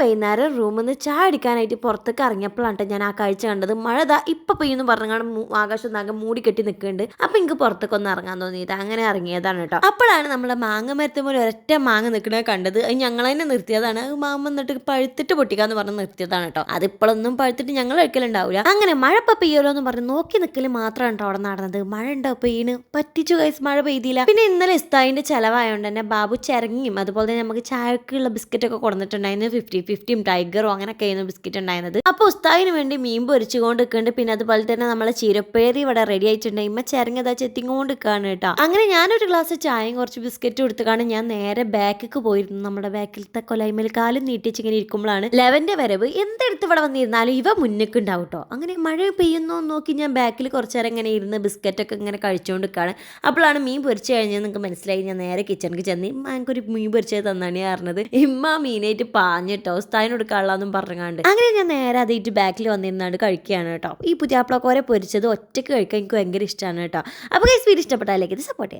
വൈകുന്നേരം റൂമിൽ നിന്ന് ചായ അടിക്കാനായിട്ട് പുറത്തേക്ക് ഇറങ്ങിയപ്പോഴാണ് കേട്ടോ ഞാൻ ആ കാഴ്ച കണ്ടത്. മഴ ദാ ഇപ്പൊ പെയ്യുന്നു പറഞ്ഞാണ് ആകാശം നാഗം മൂടി കെട്ടി നിൽക്കുന്നുണ്ട്. അപ്പൊ എനിക്ക് പുറത്തേക്ക് ഒന്ന് ഇറങ്ങാൻ തോന്നിയത്. അങ്ങനെ ഇറങ്ങിയതാണ് കേട്ടോ. അപ്പോഴാണ് നമ്മുടെ മാങ്ങ മരത്തെ പോലെ ഒരൊറ്റ മാങ്ങ നിൽക്കുന്നത് കണ്ടത്. അത് ഞങ്ങൾ തന്നെ നിർത്തിയതാണ്. മാങ്ങ മാമ എന്നിട്ട് പഴുത്തിട്ട് പൊട്ടിക്കാന്ന് പറഞ്ഞ് നിർത്തിയതാണ് കേട്ടോ. അതിപ്പോഴൊന്നും പഴുത്തിട്ട് ഞങ്ങൾ കഴിക്കലുണ്ടാവില്ല അങ്ങനെ മഴ ഇപ്പൊ പെയ്യലോ എന്ന് പറഞ്ഞ് നോക്കി നിൽക്കൽ മാത്രമാണ് കേട്ടോ അവിടെ നടന്നത്. മഴ ഉണ്ടോ? പെയ്യണ് പറ്റിച്ചു കൈസ് മഴ പെയ്തില്ല. പിന്നെ ഇന്നലെ ഇസ്തായിന്റെ ചെലവായോണ്ട് തന്നെ ബാബു ചിരങ്ങിയും അതുപോലെ തന്നെ നമുക്ക് ചായക്കുള്ള ബിസ്ക്കറ്റ് ഒക്കെ കൊടുത്തിട്ടുണ്ടായിരുന്നു ഫിഫ്റ്റി ഫിഫ്റ്റിയും ടൈഗറും അങ്ങനെയൊക്കെ ആയിരുന്നു ബിസ്ക്കറ്റ് ഉണ്ടായിരുന്നത്. അപ്പോൾ ഉസ്താദിന് വേണ്ടി മീൻ പൊരിച്ചുകൊണ്ട് നിൽക്കുന്നുണ്ട് പിന്നെ അതുപോലെ തന്നെ നമ്മളെ ചീരപ്പേരി ഇവിടെ റെഡി ആയിട്ടുണ്ട്. ഇമ്മ ചിരങ്ങതാ ചെത്തിങ്ങോണ്ട് നിൽക്കുകയാണ് കേട്ടോ. അങ്ങനെ ഞാനൊരു ഗ്ലാസ് ചായയും കുറച്ച് ബിസ്ക്കറ്റ് കൊടുത്തുകാണ് ഞാൻ നേരെ ബാക്കിക്ക് പോയിരുന്നു. നമ്മുടെ ബാക്കിലത്തെ കൊലൈമൽ കാലും നീട്ടിച്ച് ഇങ്ങനെ ഇരിക്കുമ്പോഴാണ് ലെവന്റെ വരവ്. എന്തെടുത്ത് ഇവിടെ വന്നിരുന്നാലും ഇവ മുന്നിക്ക് കേട്ടോ. അങ്ങനെ മഴ പെയ്യുന്നു നോക്കി ഞാൻ ബാക്കിൽ കുറച്ച് നേരം ഇങ്ങനെ ഇരുന്ന് ബിസ്ക്കറ്റ് ഒക്കെ ഇങ്ങനെ കഴിച്ചുകൊണ്ട് നിൽക്കുകയാണ് അപ്പോഴാണ് മീൻ പൊരിച്ചു കഴിഞ്ഞാൽ നിങ്ങൾക്ക് മനസ്സിലായി. ഞാൻ നേരെ കിച്ചണിക്ക് ചെന്ന് ഇമ്മ എനിക്കൊരു മീൻ പൊരിച്ചത് തന്നാണ് പറഞ്ഞത്. ഇമ്മ മീനായിട്ട് പാഞ്ഞിട്ടോ സ്ഥാനം എടുക്കാനുള്ളതെന്നും പറഞ്ഞാണ്ട് അങ്ങനെ ഞാൻ നേരെ അതായിട്ട് ബാക്കിൽ വന്നിരുന്നാണ് കഴിക്കുകയാണ് കേട്ടോ. ഈ പുതിയാപ്പിളക്കോരെ പൊരിച്ചത് ഒറ്റയ്ക്ക് കഴിക്കാൻ എനിക്ക് ഭയങ്കര ഇഷ്ടമാണ് കേട്ടോ. അപ്പോൾ ഗൈസ് വീട് ഇഷ്ടപ്പെട്ടാലേക്ക് ഇത് സപ്പോർട്ട് ചെയ്യാം.